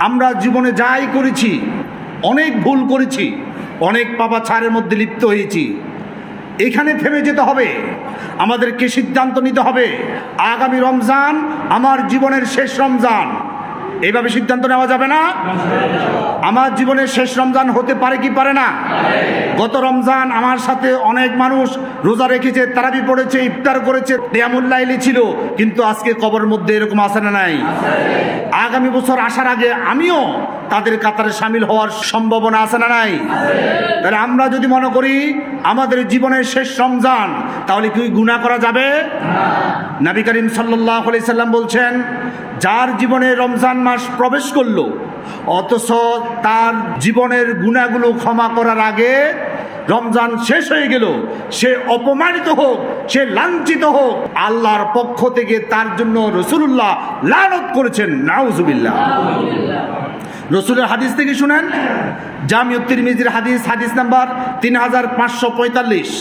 আমরা জীবনে যাই করেছি, অনেক ভুল করেছি, অনেক পাপা ছাড়ের মধ্যে লিপ্ত হয়েছি। এখানে থেমে যেতে হবে, আমাদেরকে সিদ্ধান্ত নিতে হবে, আগামী রমজান আমার জীবনের শেষ রমজান। এইভাবে সিদ্ধান্ত নেওয়া যাবে না? আমার জীবনের শেষ রমজান হতে পারে কি পারে না? গত রমজান আমার সাথে অনেক মানুষ রোজা রেখেছে, তারাবি পড়েছে, ইফতার করেছে তেয়ামুল্লাইলি ছিল, কিন্তু আজকে কবর মধ্যে এরকম আসে না নাই। আগামী বছর আসার আগে আমিও তাদের কাতারে সামিল হওয়ার সম্ভাবনা আছে না নাই? তাহলে আমরা যদি মনে করি আমাদের জীবনের শেষ রমজান, তাহলে কি গুণা করা যাবে? নবী করিম সাল্লাম বলছেন, যার জীবনে রমজান মাস প্রবেশ করল, অথচ তার জীবনের গুণাগুলো ক্ষমা করার আগে রমজান শেষ হয়ে গেল, সে অপমানিত হোক, সে লাঞ্ছিত হোক, আল্লাহর পক্ষ থেকে তার জন্য রসুল্লাহ লানত করেছেন, নাউজুবিল্লাহ। রসুলের হাদিস থেকে শুনেন জামিউত্তির মিজির হাদিস হাদিস নাম্বার তিন হাজার পাঁচশো পঁয়তাল্লিশ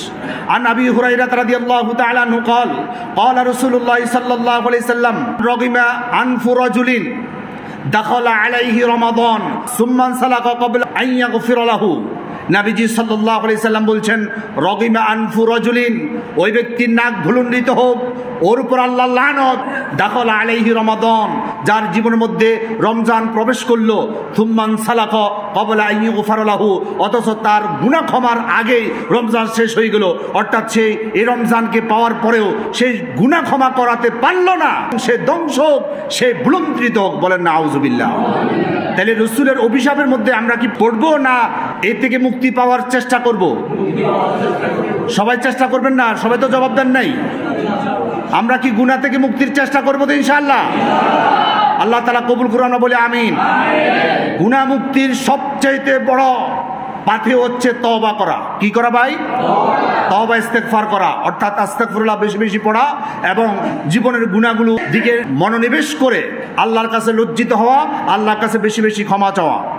عن أبي هريرة رضي الله تعالى عنه قال قال رسول الله صلى الله عليه وسلم رغم أنف رجل دخل عليه رمضان ثم انسلق قبل أن يغفر له নাবিজি সাল্লাহ সাল্লাম বলছেন, রগিমা আনফু রজুলিন, ওই ব্যক্তির নাক ভুলুণ্ডিত হোক, ওর উপর আল্লাহ লানত দাখল আলাইহি রমাদন, যার জীবনের মধ্যে রমজান প্রবেশ করল, থুম্মান সালাক কবলা আইনি ওফারলাহু অথচ তার গুণা ক্ষমার আগেই রমজান শেষ হয়ে গেল। অর্থাৎ সে এই রমজানকে পাওয়ার পরেও সে গুণা ক্ষমা করাতে পারল না। সে ধ্বংস হোক, সে ভুলন্ত্রিত হোক বলেন না আউজুবিল্লাহ তাহলে রসুলের অভিশাপের মধ্যে আমরা কি পড়ব না এ থেকে মুক্তি পাওয়ার চেষ্টা করব। সবাই চেষ্টা করবেন না, সবাই তো জবাব দেন নাই। আমরা কি গুণা থেকে মুক্তির চেষ্টা করব তো ইনশাল্লাহ আল্লাহ তালা কবুল করুন বলে আমিন। গুণা মুক্তির সবচাইতে বড় পাথে হচ্ছে তবা করা। কি করা ভাই? তবা ইস্তেকফার করা। অর্থাৎ আস্তেকফুল্লাহ বেশি বেশি পড়া এবং জীবনের গুণাগুলো দিকে মনোনিবেশ করে আল্লাহর কাছে লজ্জিত হওয়া, আল্লাহর কাছে বেশি বেশি ক্ষমা চাওয়া।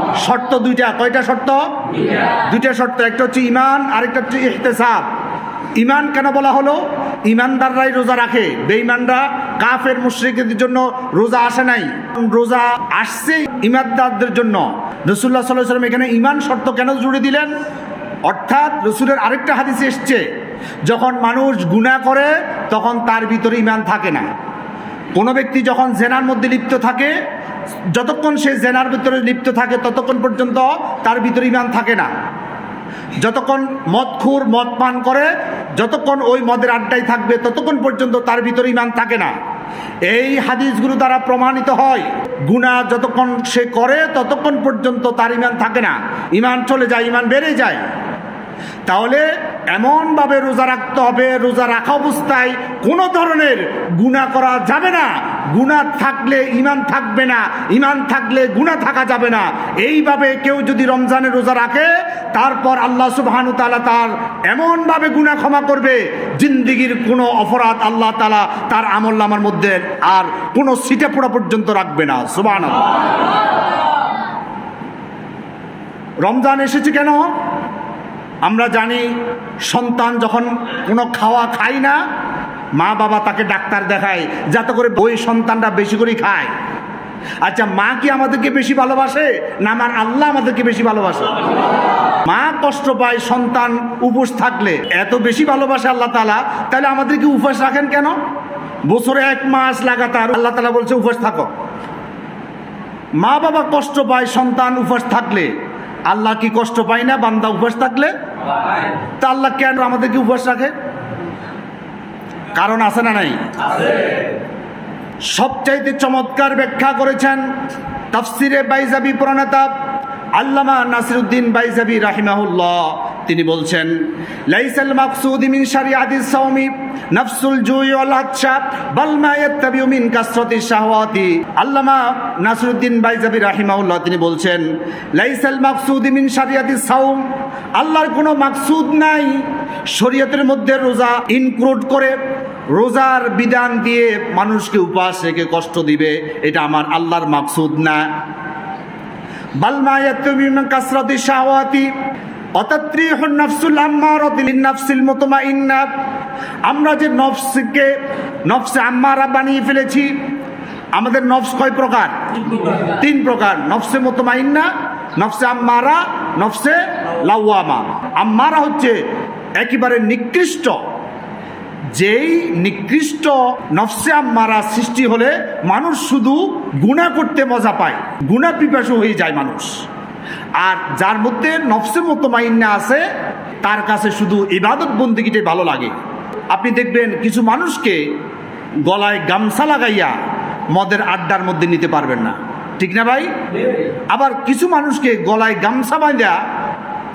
শর্ত দুইটা, কয়টা শর্ত? দুইটা শর্ত, একটা হচ্ছে ইমান আরেকটা হচ্ছে ইহতেসাব। ইমান কেন বলা হলো? ইমানদাররাই রোজা রাখে। বেঈমানরা কাফের, মুশ্রিকদের জন্য রোজা আসে নাই। রোজা আসছে ইমানদারদের জন্য। রসুল্লাহ সাল্লাহ সাল্লাম এখানে ইমান শর্ত কেন জুড়ে দিলেন? অর্থাৎ রসুলের আরেকটা হাদিসে এসছে, যখন মানুষ গুনাহ করে, তখন তার ভিতরে ইমান থাকে না। কোনো ব্যক্তি যখন জেনার মধ্যে লিপ্ত থাকে যতক্ষণ সে জেনার ভিতরে লিপ্ত থাকে, ততক্ষণ পর্যন্ত তার ভিতরে ইমান থাকে না। যতক্ষণ মদখুর মদ পান করে, যতক্ষণ ওই মদের আড্ডায় থাকবে, ততক্ষণ পর্যন্ত তার ভিতরে ইমান থাকে না। এই হাদিসগুলো দ্বারা প্রমাণিত হয় গুণা যতক্ষণ সে করে, ততক্ষণ পর্যন্ত তার ইমান থাকে না। ইমান চলে যায় ইমান বেড়ে যায়। তাহলে এমনভাবে রোজা রাখতে হবে, রোজা রাখা অবস্থায় কোনো ধরনের গুণা করা যাবে না। গুণা থাকলে ইমান থাকবে না ইমান থাকলে গুণা থাকা যাবে না। এইভাবে কেউ যদি রমজানে রোজা রাখে, তারপর আল্লাহ সুবহানু তালা তার এমনভাবে গুণা ক্ষমা করবে, জিন্দিগির কোনো অপরাধ আল্লাহ তালা তার আমল নামার মধ্যে আর কোনো সিটে পোড়া পর্যন্ত রাখবে না। সুবাহ রমজান এসেছে কেন? আমরা জানি সন্তান যখন কোনো খাওয়া খায় না, মা বাবা তাকে ডাক্তার দেখায়, যাতে করে ওই সন্তানটা বেশি করে খায়। আচ্ছা মা কি আমাদেরকে বেশি ভালোবাসে? না আমার আল্লাহ আমাদেরকে বেশি ভালোবাসে। মা কষ্ট পায় সন্তান উপোস থাকলে। এত বেশি ভালোবাসে আল্লাহ তালা তাহলে আমাদেরকে উপোস রাখেন কেন? বছরে এক মাস লাগাতার আল্লাহ তালা বলছে, উপোস থাকো। মা বাবা কষ্ট পায় সন্তান উপোস থাকলে। আল্লাহ কি কষ্ট পায় না বান্দা উপোস থাকলে? তা আল্লাহ কেন আমাদেরকে উপবাস রাখে? কারণ আছে না নাই? সবচাইতে চমৎকার ব্যাখ্যা করেছেন তাফসিরে বাইজাবি প্রণেতা আল্লামা নাসিরুদ্দিন বাইজাবি রাহিমাহুল্লাহ। তিনি বলছেন, লাইসাল মাকসুদ মিন শারিআতিস সাওমি, নাফসুল জুই ওয়াল আতশা বাল মা ইয়াত্তাবিউ মিন কাসরাতি শাহওয়াতি। আল্লামা নাসরুদ্দিন বাইজাবি রাহিমাহুল্লাহ তিনি বলছেন, লাইসাল মাকসুদ মিন শারিআতিস সাওম, আল্লাহর কোনো মাকসুদ নাই। শরীয়তের মধ্যে রোজা ইনক্লুড করে, রোজার বিধান দিয়ে মানুষকে উপাস রেখে কষ্ট দিবে, এটা আমার আল্লাহর মাকসুদ না। বালমা ইয়াত্তুমিন কাসরাতি শাহওয়াতি আমরা যে নফসকে নফসে আম্মারা বানিয়ে ফেলেছি আমাদের নফস কয় প্রকার? তিন প্রকার। নফসে মুতমাইন্না নফসে আম্মারা নফসে লাওয়ামা। আম্মারা হচ্ছে একেবারে নিকৃষ্ট। যেই নিকৃষ্ট নফসে আম্মারা সৃষ্টি হলে মানুষ শুধু গুণা করতে মজা পায়। গুণা পিপাসু হয়ে যায় মানুষ। আর যার মধ্যে নফসে মতো মাইন্না আছে, তার কাছে শুধু ইবাদত বন্দিগিটাই ভালো লাগে। আপনি দেখবেন কিছু মানুষকে গলায় গামছা লাগাইয়া মদের আড্ডার মধ্যে নিতে পারবেন না। ঠিক না ভাই? আবার কিছু মানুষকে গলায় গামছা বাঁধা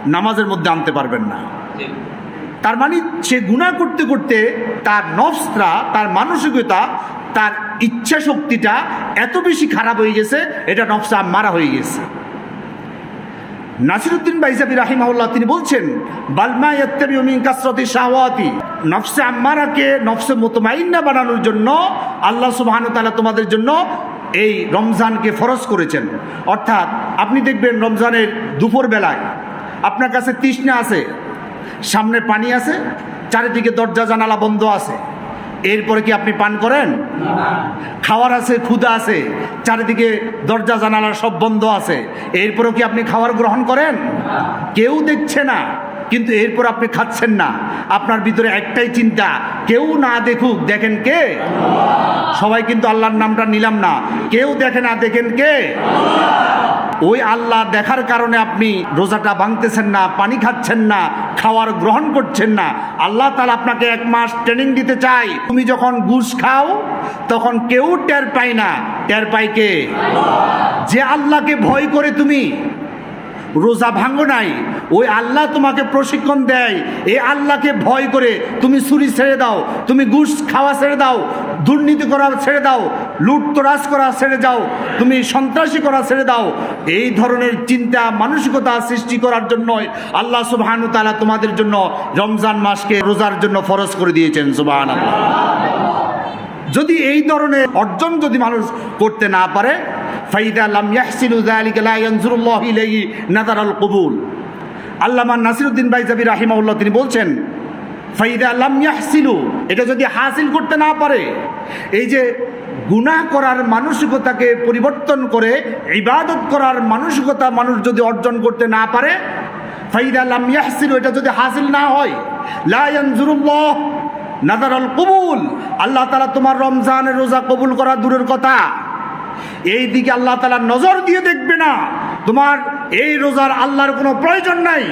নামাজের মধ্যে আনতে পারবেন না। তার মানে সে গুণা করতে করতে তার নফসরা তার মানসিকতা, তার ইচ্ছা শক্তিটা এত বেশি খারাপ হয়ে গেছে, এটা নফসা মারা হয়ে গেছে। নাসিরুদ্দিন বাইজাবি রাহিমাউল্লাহ তিনি বলছেন বালমা নফসে আম্মারাকে নফসে মুতমাইন্না বানানোর জন্য আল্লাহ সুবহানাহু তাআলা তোমাদের জন্য এই রমজানকে ফরজ করেছেন। অর্থাৎ আপনি দেখবেন রমজানের দুপুর বেলায় আপনার কাছে তৃষ্ণা আছে, সামনে পানি আছে, চারিদিকে দরজা জানালা বন্ধ আছে। এরপরে কি আপনি পান করেন? খাওয়ার আছে ক্ষুদা আছে, চারিদিকে দরজা, জানালা সব বন্ধ আছে। এরপরেও কি আপনি খাওয়ার গ্রহণ করেন? কেউ দেখছে না, কিন্তু এরপর আপনি খাচ্ছেন না। আপনার ভিতরে একটাই চিন্তা, কেউ না দেখুক, দেখেন কে? সবাই কিন্তু আল্লাহর নামটা নিলাম না। কেউ দেখে না, দেখেন কে? ওই আল্লাহ দেখার কারণে আপনি রোজাটা ভাঙতেছেন না, পানি খাচ্ছেন না, খাওয়ার গ্রহণ করছেন না। আল্লাহ তালা আপনাকে এক মাস ট্রেনিং দিতে চাই তুমি যখন ঘুষ খাও, তখন কেউ টের পায় না। টের পায় কে? যে আল্লাহকে ভয় করে তুমি। রোজা ভাঙো নাই। ওই আল্লাহ তোমাকে প্রশিক্ষণ দেয়। এই আল্লাহকে ভয় করে তুমি চুরি ছেড়ে দাও, তুমি ঘুষ খাওয়া ছেড়ে দাও, দুর্নীতি করা ছেড়ে দাও লুটতরাজ করা ছেড়ে দাও তুমি সন্ত্রাসী করা ছেড়ে দাও। এই ধরনের চিন্তা মানসিকতা সৃষ্টি করার জন্যই আল্লাহ সুবহানু তাআলা তোমাদের জন্য রমজান মাসকে রোজার জন্য ফরজ করে দিয়েছেন সুবহান যদি এই ধরনের অর্জন যদি মানুষ করতে না পারে ফাইদা কবুল। তিনি বলছেন, ফাইদা এটা যদি হাসিল করতে না পারে, এই যে গুনাহ করার মানসিকতাকে পরিবর্তন করে, ইবাদত করার মানসিকতা মানুষ যদি অর্জন করতে না পারে এটা যদি হাসিল না হয়, লা কবুল। আল্লাহ তালা তোমার রমজানের রোজা কবুল করা দূরের কথা। এই দিকে আল্লাহ তালা নজর দিয়ে দেখবে না। তোমার এই রোজার আল্লাহর কোনো প্রয়োজন নাই।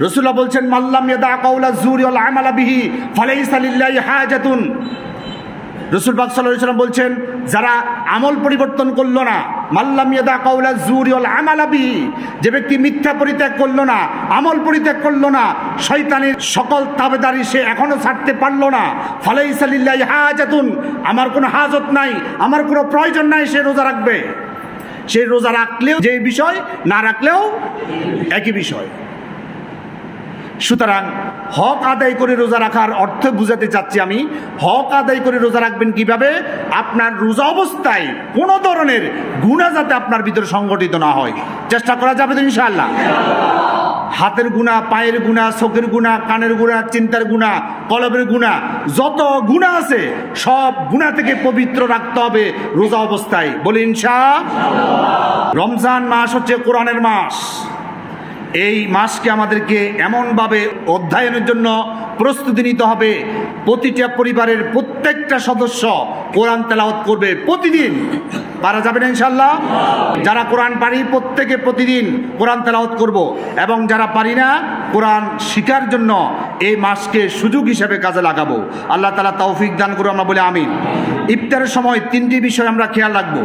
রসুল্লাহ বলছেন মাল্লাম ইয়াদা কাউলা জুরি ওয়াল আমালা বিহি, ফালাইসা লিল্লাহি হাজাতুন। রসুল আলাইহি সাল্লাম বলছেন, যারা আমল পরিবর্তন করল না, মাল্লাম ইয়াদা কাউলা জুরি ওয়াল আমালা বিহি, যে ব্যক্তি মিথ্যা পরিত্যাগ করল না, আমল পরিত্যাগ করল না, শয়তানের সকল তাবেদারি সে এখনও ছাড়তে পারল না। ফালাইসা লিল্লাহি হাজাতুন, আমার কোনো হাজত নাই, আমার কোনো প্রয়োজন নাই, সে রোজা রাখবে। সে রোজা রাখলেও যে বিষয়, না রাখলেও একই বিষয়। সুতরাং হক আদায় করে রোজা রাখার অর্থ বুঝাতে চাচ্ছি আমি। হক আদায় করে রোজা রাখবেন কীভাবে? আপনার রোজা অবস্থায় কোনো ধরনের গুণা যাতে আপনার ভিতরে সংগঠিত না হয়। চেষ্টা করা যাবে তো ইনশাআল্লাহ? হাতের গুণা পায়ের গুণা চোখের গুণা কানের গুণা চিন্তার গুণা কলবের গুণা যত গুণা আছে, সব গুণা থেকে পবিত্র রাখতে হবে রোজা অবস্থায়। বলি ইনশা রমজান মাস হচ্ছে কোরআনের মাস। এই মাসকে আমাদেরকে এমনভাবে অধ্যয়নের জন্য প্রস্তুতি নিতে হবে। প্রতিটা পরিবারের প্রত্যেকটা সদস্য কোরআন তেলাওয়াত করবে প্রতিদিন। পারা যাবে না ইনশাল্লাহ যারা কোরআন পারি প্রত্যেকে প্রতিদিন কোরআন তেলাওয়াত করব এবং যারা পারি না, কোরআন শিকার জন্য এই মাসকে সুযোগ হিসেবে কাজে লাগাবো। আল্লাহ তালা তৌফিক দান করব আমরা বলে আমিন। ইফতারের সময় তিনটি বিষয় আমরা খেয়াল রাখব।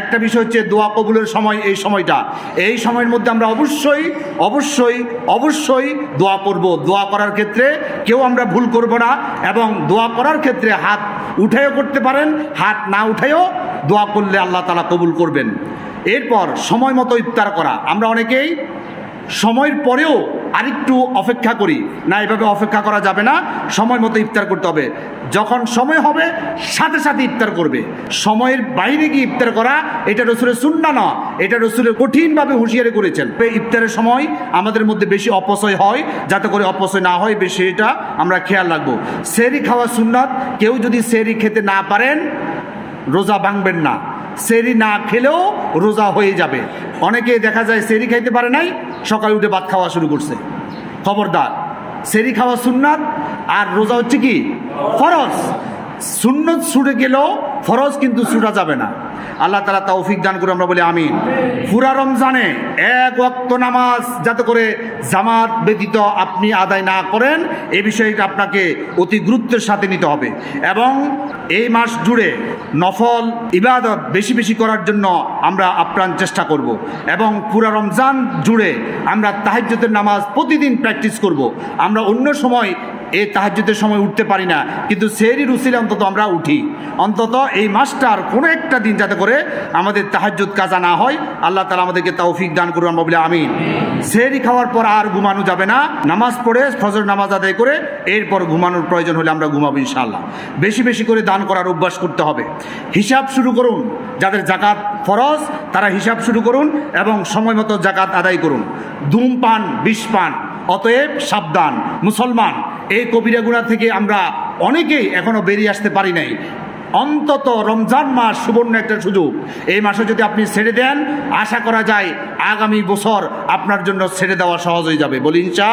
একটা বিষয় হচ্ছে দোয়া কবুলের সময়, এই সময়টা। এই সময়ের মধ্যে আমরা অবশ্যই অবশ্যই অবশ্যই দোয়া করব। দোয়া করার ক্ষেত্রে কেউ আমরা ভুল করব না এবং দোয়া করার ক্ষেত্রে হাত উঠেও করতে পারেন, হাত না উঠেও দোয়া করলে আল্লাহ তালা কবুল করবেন। এরপর সময় মতো ইফতার করা। আমরা অনেকেই সময়ের পরেও আরেকটু অপেক্ষা করি। না, এভাবে অপেক্ষা করা যাবে না। সময় মতো ইফতার করতে হবে। যখন সময় হবে, সাথে সাথে ইফতার করবে। সময়ের বাইরে গিয়ে ইফতার করা, এটা রসুলের সুন্না না। এটা রসুলের কঠিনভাবে হুঁশিয়ারি করেছেন। ইফতারের সময় আমাদের মধ্যে বেশি অপচয় হয়। যাতে করে অপচয় না হয়, বেশি এটা আমরা খেয়াল রাখব। সেরি খাওয়া সুন্নাত। কেউ যদি সেরি খেতে না পারেন, রোজা ভাঙবেন না। সেরি না খেলেও রোজা হয়ে যাবে। অনেকে দেখা যায় সেরি খাইতে পারে নাই সকালে উঠে ভাত খাওয়া শুরু করছে। খবরদার। সেরি খাওয়া সুন্নাত আর রোজা হচ্ছে কি? ফরজ। সুন্নত ছুটে গেলেও ফরজ কিন্তু ছুটা যাবে না। আল্লাহ তালা তৌফিক দান করে আমরা বলি আমিন। পুরা রমজানে এক ওয়াক্ত নামাজ যাতে করে জামাত ব্যতীত আপনি আদায় না করেন, এ বিষয়টা আপনাকে অতি গুরুত্বের সাথে নিতে হবে। এবং এই মাস জুড়ে নফল, ইবাদত বেশি বেশি করার জন্য আমরা আপ্রাণ চেষ্টা করব। এবং পুরা রমজান জুড়ে আমরা তাহাজ্যতের নামাজ প্রতিদিন প্র্যাকটিস করব। আমরা অন্য সময় এই তাহাজ্যতের সময় উঠতে পারি না। কিন্তু সেরি রুসিলে অন্তত আমরা উঠি। অন্তত এই মাসটার কোনো একটা দিন যাতে করে আমাদের তাহাজ্জুদ কাজা না হয়। আল্লাহ তালা আমাদেরকে তৌফিক দান করুন আমরা বলি আমিন সেরি খাওয়ার পর আর ঘুমানো যাবে না। নামাজ পড়ে ফজর নামাজ আদায় করে এরপর ঘুমানোর প্রয়োজন হলে আমরা ঘুমাবো ইনশাআল্লাহ। বেশি বেশি করে দান করার অভ্যাস করতে হবে। হিসাব শুরু করুন। যাদের জাকাত ফরজ, তারা হিসাব শুরু করুন এবং সময় মতো জাকাত আদায় করুন। ধূমপান বিষ পান অতএব সাবধান। মুসলমান এই কবিরা গুণা থেকে আমরা অনেকেই এখনও বেরিয়ে আসতে পারি নাই। অন্তত রমজান মাস সুবর্ণ একটা সুযোগ। এই মাসে যদি আপনি ছেড়ে দেন, আশা করা যায় আগামী বছর আপনার জন্য ছেড়ে দেওয়া সহজ হয়ে যাবে। বলি ইনশা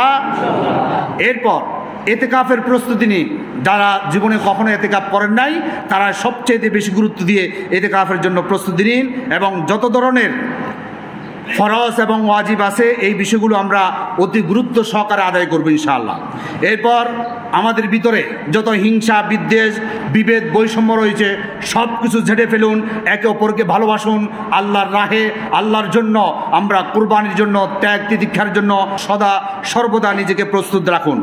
এরপর এতে এতেকাফের প্রস্তুতি নিন। যারা জীবনে কখনো এতেকাপ করেন নাই, তারা সবচেয়ে বেশি গুরুত্ব দিয়ে এতে এতেকাফের জন্য প্রস্তুতি নিন এবং যত ধরনের ফরজ এবং ওয়াজিব আছে, এই বিষয়গুলো আমরা অতি গুরুত্ব সহকারে আদায় করব ইনশাআল্লাহ। এরপর আমাদের ভিতরে যত হিংসা, বিদ্বেষ, বিভেদ, বৈষম্য রয়েছে সব কিছু ঝেড়ে ফেলুন, একে অপরকে ভালোবাসুন, আল্লাহর রাহে, আল্লাহর জন্য, আমরা কুরবানির জন্য ত্যাগ তিতিক্ষার জন্য সদা সর্বদা নিজেকে প্রস্তুত রাখুন।